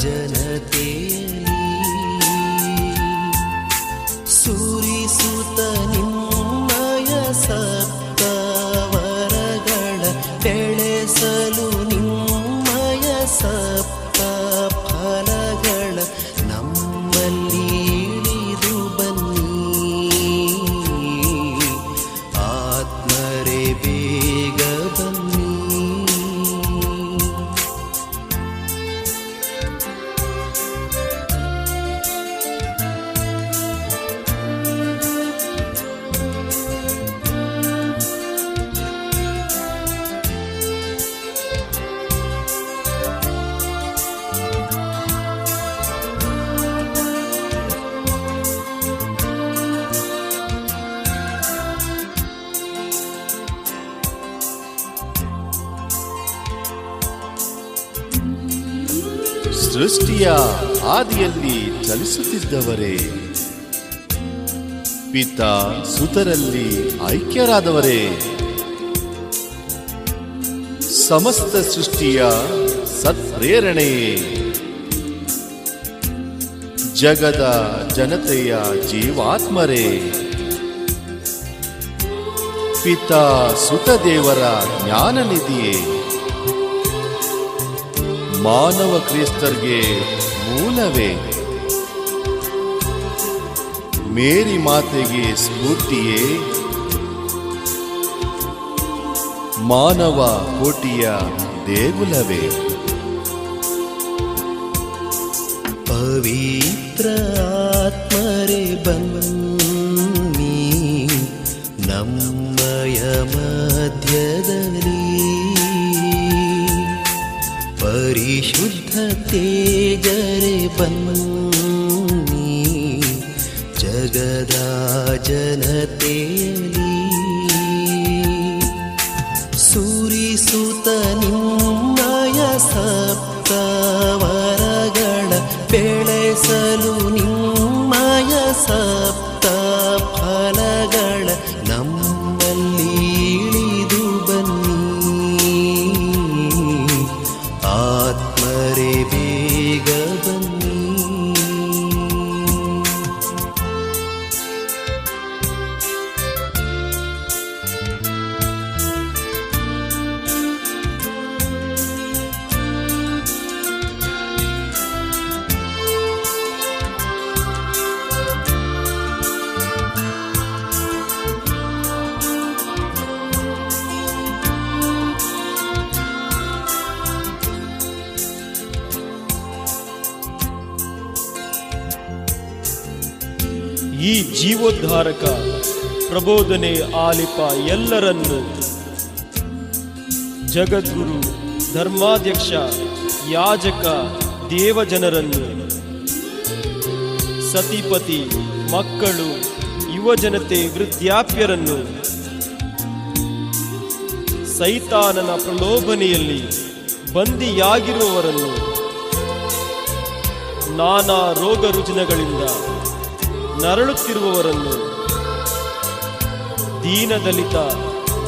जनते ಸೃಷ್ಟಿಯ ಆದಿಯಲ್ಲಿ ಚಲಿಸುತ್ತಿದ್ದವರೇ. ಪಿತ ಸುತರಲ್ಲಿ ಐಕ್ಯರಾದವರೇ. ಸಮಸ್ತ ಸೃಷ್ಟಿಯ ಸತ್ಪ್ರೇರಣೆಯೇ. ಜಗದ ಜನತೆಯ ಜೀವಾತ್ಮರೇ. ಪಿತ ಸುತದೇವರ ಜ್ಞಾನನಿಧಿಯೇ. ಮಾನವ ಕ್ರಿಸ್ತರ್ಗೆ ಮೂಲವೇ. ಮೇರಿ ಮಾತೆಗೆ ಸ್ಫೂರ್ತಿಯೇ. ಮಾನವ ಕೋಟಿಯ ದೇಗುಲವೇ. ಪವಿತ್ರ ಆತ್ಮರೆ ಬನ್ನಿ. ನಮ್ಮಯ ಮಧ್ಯದಲ್ಲಿ ಪರಿಶುದ್ಧ ತೇಜರೆ ಬನ್ನಿ ಜಗದ ಜನತೆಯಲ್ಲಿ ಸುರಿಸುತ್ತ ನಿಮ್ಮಯ ಸಪ್ತವರಗಳ ಬೆಳೆಸಲು ನಿಮ್ಮಯ ಸಪ್ತ ಈ ಜೀವೋದ್ಧಾರಕ ಪ್ರಬೋಧನೆ ಆಲಿಪ ಎಲ್ಲರನ್ನು ಜಗದ್ಗುರು, ಧರ್ಮಾಧ್ಯಕ್ಷ, ಯಾಜಕ, ದೇವಜನರನ್ನು ಸತಿಪತಿ, ಮಕ್ಕಳು ಯುವಜನತೆ ವೃದ್ಧಾಪ್ಯರನ್ನು ಸೈತಾನನ ಪ್ರಲೋಭನೆಯಲ್ಲಿ ಬಂದಿಯಾಗಿರುವವರನ್ನು ನಾನಾ ರೋಗ ರುಜಿನಗಳಿಂದ ನರಳುತ್ತಿರುವವರನ್ನು ದೀನದಲಿತ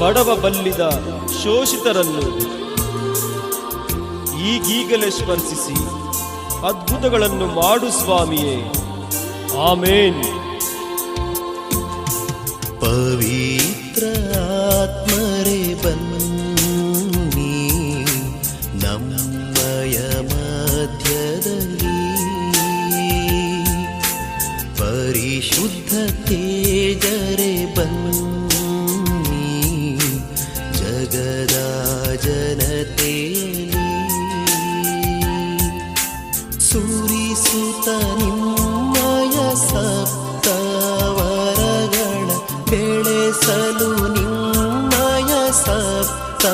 ಬಡವ ಬಲ್ಲಿದ ಶೋಷಿತರನ್ನು ಈಗೀಗಲೇ ಸ್ಪರ್ಶಿಸಿ ಅದ್ಭುತಗಳನ್ನು ಮಾಡು ಸ್ವಾಮಿಯೇ. ಆಮೇನ್. ಪವಿತ್ರ ಪರಿಶುದ್ಧ ತೇಜರೆ ಬನ್ನಿ ಜಗದ ಜನತೆಯಲ್ಲಿ ಸುರಿಸುತ್ತ ನಿಮ್ಮಯ ಸಪ್ತವರಗಳ ಬೆಳೆಸಲು ನಿಮ್ಮಯ ಸಪ್ತ